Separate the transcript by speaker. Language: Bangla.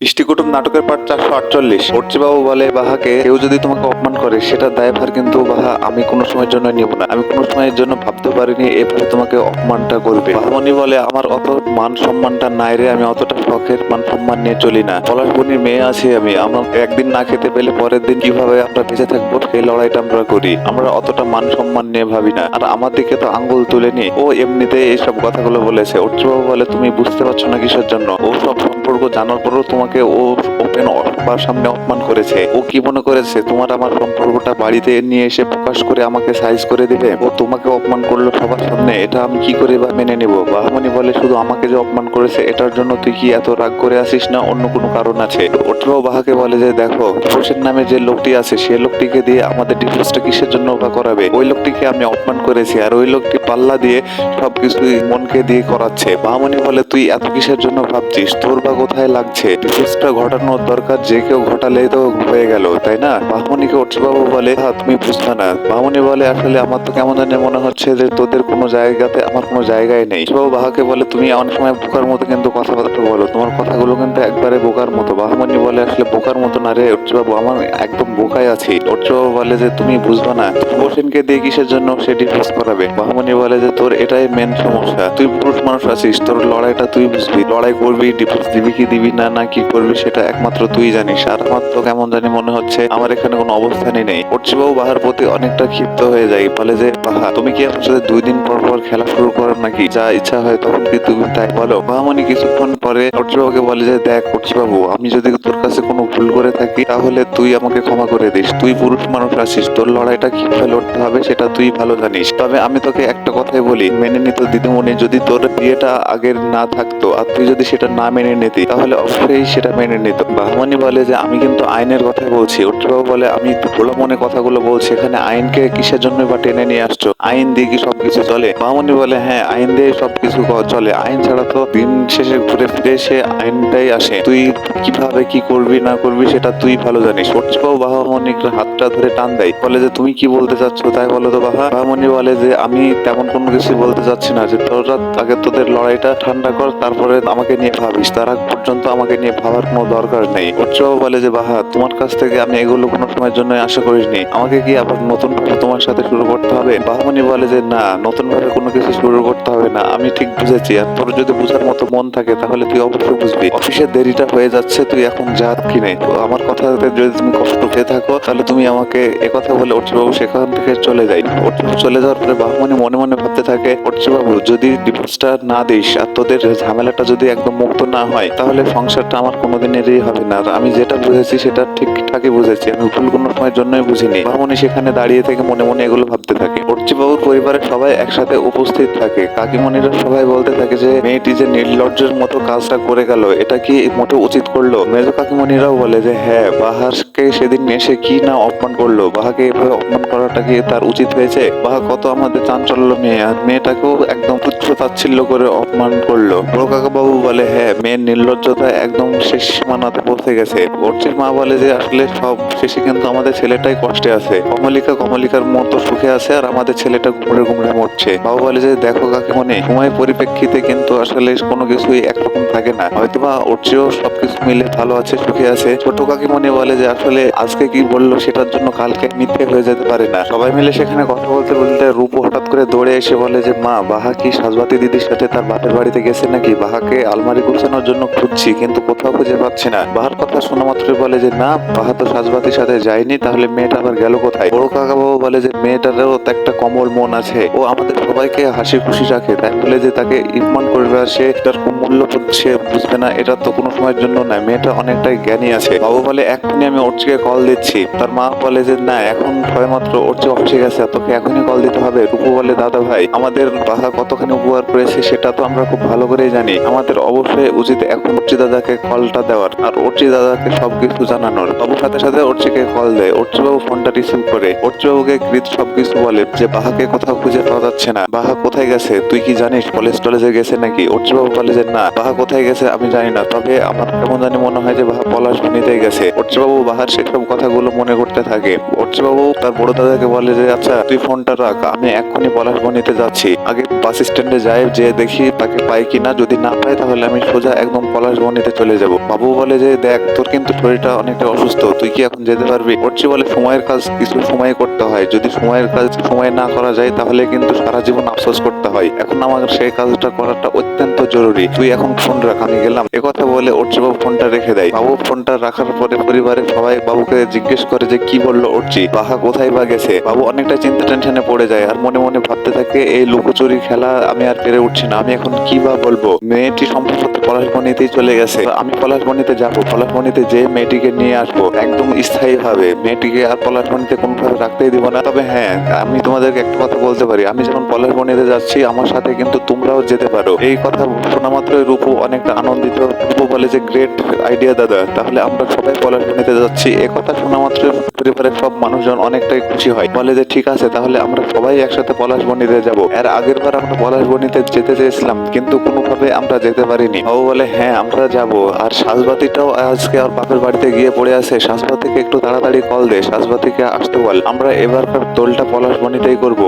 Speaker 1: ইষ্টিকুটুম নাটকের পাঠ চারশো আটচল্লিশ। বাবু বলে, বাহাকে কেউ যদি তোমাকে অপমান করে, সেটা দায়ভার কিন্তু বাহা, আমি কোনো সময়ের জন্য নিব না। আমি কোনো সময়ের জন্য ভাবতে পারিনি এভাবে তোমাকে অপমানটা করবে। বাহামণি বলে, আমার অত মান সম্মানটা নাই রে, আমি অতটা শখের মান সম্মান নিয়ে চলি না। পলাশবনির মেয়ে আছি আমি। আমরা একদিন না খেতে পেলে পরের দিন কীভাবে আমরা বেঁচে থাকব, সেই লড়াইটা আমরা করি। আমরা অতটা মান সম্মান নিয়ে ভাবি না। আর আমার দিকে তো আঙ্গুল তুলেনি। ও এমনিতে এইসব কথাগুলো বলেছে। বাবু বলে, তুমি বুঝতে পারছ না কিসের জন্য? ও সব সম্পর্ক জানার পরেও তোমাকে ও ওপেন সবার সামনে অপমান করেছে। ও কি মনে করেছে? তোমার আমার সম্পর্কটা বাড়িতে নিয়ে এসে প্রকাশ করে আমাকে সাইজ করে ও তোমাকে অপমান করল সবার সামনে? এটা আমি কি করে বা মেনে নেব? বাহামণি বলে, শুধু আমাকে যে অপমান করেছে, এটার জন্য তুই কি এত রাগ করে আসিস না? অন্য কোনো কারণ আছে? বাহাকে বলে যে, দেখো ডিভোর্সের নামে যে লোকটি আছে, সে লোকটিকে দিয়ে আমাদের ডিভোর্সটা কিসের জন্য বা করাবে? ওই লোকটিকে আমি অপমান করেছি, আর ওই লোকটি পাল্লা দিয়ে সবকিছু মনকে দিয়ে করাচ্ছে। বাহামণি বলে, তুই এত কিসের জন্য ভাবছিস? তোর বা কোথায় লাগছে? ডিভোর্সটা ঘটানোর দরকার, যে কেউ ঘটালে তো হয়ে গেল, তাই না? বাহমণিকে বাবু বলে হ্যাঁ তুমি বুঝছ না। বাহমণি বলে, আসলে আমার তো কেমন জানি মনে হচ্ছে যে তোদের কোনো জায়গাতে আমার কোনো জায়গায় নেই। বাবু বাহাকে বলে, তুমি অনেক সময় বোকার মতো কিন্তু কথাবার্তা বলো। তোমার কথাগুলো কিন্তু একবারে বোকার মতো। বাহমনি বলে, আসলে বোকার মতো না রে বাবু আমার একদম বোকাই আছি। বাবু বলে যে, তুমি বুঝবা না, হোসেনকে দিয়ে কিসের জন্য সে ডিভোর্স করাবে? বাহমণি বলে যে, তোর এটাই মেন সমস্যা। তুই পুরুষ মানুষ আছিস, তোর লড়াইটা তুই বুঝবি। লড়াই করবি ডিভোর্স দিবি কি দিবি, না না, কি করবি, সেটা একমাত্র তুই জানিস। আর আমার তো কেমন জানি মনে হচ্ছে আমার এখানে কোনো অবস্থানই নেই। বাবু বাহার প্রতি অনেকটা ক্ষিপ্ত হয়ে যায়। বলে যে, বাহা, তুমি কি আমার সাথে দুই দিন পর পর খেলা শুরু করো নাকি? যা ইচ্ছা হয় তখন কি তুমি তাই বলো? বাহামণি কিছুক্ষণ পরে বাবুকে বলে যে, দেখ বাবু আমি যদি তোর কাছে কোনো ভুল করে থাকি, তাহলে তুই আমাকে ক্ষমা করে দিস। তুই পুরুষ মানুষ আছিস, তোর লড়াইটা কীভাবে লড়তে হবে সেটা তুই ভালো জানিস। তবে আমি তোকে একটা কথাই বলি, মেনে নিত দিদিমণি, যদি তোর বিয়েটা আগের না থাকতো, আর তুই যদি সেটা না মেনে নিতি, তাহলে অবশ্যই সেটা মেনে নিত বাহমানি বলে যে, আমি কিন্তু আইনের কথা বলছি। বাবু বলে, আমি খোলা মনে কথাগুলো বলছি। এখানে আইনকে কিসের জন্য বা টেনে নিয়ে আসছো? আইন দিয়ে কি সবকিছু চলে? বাহমানি বলে হ্যাঁ আইন দিয়ে সবকিছু চলে। আইন ছাড়া তো দিন শেষে ঘুরে ফিরে সে আইনটাই আসে। তুই কীভাবে কি করবি, না করবি, সেটা তুই ভালো জানিস। বাবু বাহামণির হাতটা ধরে টান দেয়। বলে যে, তুমি কি বলতে চাচ্ছ তাই বলো তো বাহা? বাহামণি বলে যে, আমি তেমন কোনো কিছু বলতে চাচ্ছি না যে, তোরা আগে তোদের লড়াইটা ঠান্ডা কর, তারপরে আমাকে নিয়ে ভাবিস। তার আগ পর্যন্ত আমাকে নিয়ে ভাবার কোনো দরকার নেই। উৎসব বলে যে, বাহা, তোমার কাছ থেকে আমি এগুলো কোনো সময়ের জন্য আশা করিনি। আমাকে কি আবার নতুন ভাবে তোমার সাথে শুরু করতে হবে? বাহামণি বলে যে, না, নতুন ভাবে কোনো কিছু শুরু করতে হবে না। আমি ঠিক বুঝেছি। আর তোর যদি বুঝার মতো মন থাকে, তাহলে তুই অবশ্যই বুঝবি। অফিসের দেরিটা হয়ে যাচ্ছে, তুই এখন যা কিনে তো আমার কথাতে যদি তুমি কষ্ট পেয়ে থাকো, তাহলে তুমি আমাকে একথা বলে বাবু সেখান থেকে চলে যাই। অর্চিবাবু চলে যাওয়ার পরে বাহমানি মনে মনে ভাবতে থাকে বাবু যদি ডিভোর্সটা না দিস, আর তোদের ঝামেলাটা যদি একদম মুক্ত না হয়, তাহলে সংসারটা আমার কোনোদিনেরই হবে না। আমি যেটা বুঝেছি সেটা ঠিকঠাকই বুঝেছি। আমি ভুল কোনো সময়ের জন্যই বুঝিনি। বাহমনি সেখানে দাঁড়িয়ে থেকে মনে মনে এগুলো ভাবতে থাকে। বাবুর পরিবারের সবাই একসাথে উপস্থিত থাকে। কাকিমণিরা সবাই বলতে থাকে যে, মেয়েটি যে নির্লজ্জের মতো কাজটা করে গেল, এটা কি মোটে উচিত করল? মেজ কাকিমণিরাও বলে যে হ্যাঁ বাহারকে সেদিন এসে কি না অপমান করল? বাহাকে এভাবে অপমান করাটা কি তার উচিত হয়েছে? বাহা কত আমাদের চাঞ্চল্য মেয়ে, আর মেয়েটাকেও একদম তুচ্ছ তাচ্ছিল্য করে অপমান করল। বড় কাকা বাবু বলে হ্যাঁ মেয়ের নির্লজ্জতা একদম শেষ সীমানাতে পৌঁছে গেছে। অর্চির মা বলে যে, আসলে সব শেষে কিন্তু আমাদের ছেলেটাই কষ্টে আছে। কমলিকা কমলিকার মতো সুখে আছে আর আমাদের ছেলেটা ঘুমড়ে ঘুমড়ে মরছে। বাবু বলে যে, দেখো কাকিমণি সময় পরিপ্রেক্ষিতে কিন্তু আসলে কোনো কিছুই একরকম থাকে না। হয়তোবা অর্চিও সবকিছু মিলে ভালো আছে, সুখে আছে। ছোট কাকিমণি বলে যে, আসলে আজকে কি বলল সেটার জন্য কালকে মিথ্যে হয়ে যেতে পারে না। সবাই মিলে সেখানে কথা বলতে বলতে রূপ হঠাৎ করে দৌড়ে এসে বলে যে, মা, বাহা কি সাজবাতি দিদির সাথে তার বাপের বাড়িতে গেছে নাকি? বাহাকে আলমারি গুছানোর জন্য খুঁজছি, কিন্তু কোথাও খুঁজে পাচ্ছি না। বাহার কথা শোনা মাত্রই বলে যে, না বাহা তো সাজবাতির সাথে যায়নি, তাহলে মেয়েটা আবার গেল কোথায়? বড় কাকা বাবু বলে যে, মেয়েটারও তো একটা কমল মন আছে। ও আমাদের সবাইকে হাসি খুশি রাখে। তাই বলে যে, তাকে ইপমান করবে আর সে তার মূল্য সে বুঝবে না। এটা তো কোনো সময়ের জন্য না মেয়েটা অনেকটাই জ্ঞানী আছে। বাবু বলে এখনই আমি অর্চিকে কল দিচ্ছি। তার মা বলে যে, না, এখন সবেমাত্র অর্চি অফিসে গেছে তোকে এখনই কল দিতে হবে। রূপু বলে, দাদা ভাই, আমাদের বাহা কতখানি উপকার করেছে, সেটা তো আমরা খুব ভালো করেই জানি। আমাদের অবশ্যই উচিত এখন অর্চি দাদাকে কলটা দেওয়ার। আর অর্চি দাদাকে সবকিছু জানানোর। বাবু সাথে সাথে অর্চিকে কল দেয়। অর্চি বাবু ফোনটা রিসিভ করে। অর্চি বাবুকে কৃত সবকিছু বলে যে, বাহাকে কোথাও খুঁজে পাওয়া যাচ্ছে না। বাহা কোথায় গেছে? তুই কি জানিস? কলেজ টলেজে গেছে নাকি? অর্চি বাবু বলে যে, না, বাহা কোথায় গেছে আমি জানি না। তবে আমার কেমন জানি মনে হয় যে, বাহা পলাশ বনিতে গেছে। অর্চি বাবু বাহার সেসব কথাগুলো মনে করতে থাকে। অর্চি বাবু তার বড় দাদাকে বলে যে আচ্ছা তুই ফোনটা রাখ। আমি এক্ষুনি পলাশ বনিতে যাচ্ছি। আগে বাস স্ট্যান্ডে যাই যে দেখি তাকে পাই কিনা। যদি না পাই, তাহলে আমি সোজা একদম পলাশ বনিতে চলে যাব। বাবু বলে যে, দেখ, তোর কিন্তু শরীরটা অনেকটা অসুস্থ, তুই কি এখন যেতে পারবি? অর্চি বলে, সময়ের কাজ, কিছু সময় করতে হয়। যদি সময়ের কাজ, সময় না করা যায়, তাহলে কিন্তু সারা জীবন আফসোস করতে হয়। এখন আমার সেই কাজটা করাটা অত্যন্ত জরুরি। তুই এখন ফোন রাখ, আমি গেলাম। একথা বলে অর্চি বাবু ফোনটা রেখে দেয়। বাবু ফোনটা রাখার পরে পরিবারের সবাই বাবুকে জিজ্ঞেস করে যে, কি বলল অর্চি বাহা, কোথায় বা গেছে? বাবু অনেকটা চিন্তা টেনশনে পড়ে যায় আর মনে মনে ভাবতে থাকে, এই লুকোচুরি খেলা আমি আর পেরে উঠছি না। আমি এখন কি বা বলব? মেয়েটি সম্ভবত পলাশবনিতেই চলে গেছে। আমি পলাশবনিতে যাব পলাশবনিতে যে মেয়েটিকে নিয়ে আসব, একদম স্থায়ী ভাবে মেয়েটিকে আর পলাশবনিতে কোনোভাবে রাখতেই দিব না। তবে হ্যাঁ আমি তোমাদেরকে একটা কথা বলতে পারি। আমি যখন পলাশবনিতে যাচ্ছি, আমার সাথে কিন্তু তোমরাও যেতে পারো। এই কথা শোনা মাত্রই রূপু অনেকটা আনন্দিত। রূপু বলে যে গ্রেট আইডিয়া দাদা। তাহলে আমরা সবাই পলাশবনিতে যাচ্ছি। এই কথা শোনা মাত্র পরিবারের সব মানুষজন অনেকটাই খুশি হয়। বলে যে, ঠিক আছে, তাহলে আমরা সবাই একসাথে পলাশবনিতে যাব। এর আগের বার আমরা পলাশবনিতে যেতে চেয়েছিলাম, কিন্তু কোনোভাবে আমরা যেতে পারিনি। ও বলে হ্যাঁ আমরা যাব। আর সাজবাতিটাও আজকে আর বাপের বাড়িতে গিয়ে পড়ে আছে। শাসবাতিকে একটু তাড়াতাড়ি কল দে, সাজবাতিকে আসতে বল। আমরা এবারকার দোলটা পলাশ বনিতেই করব।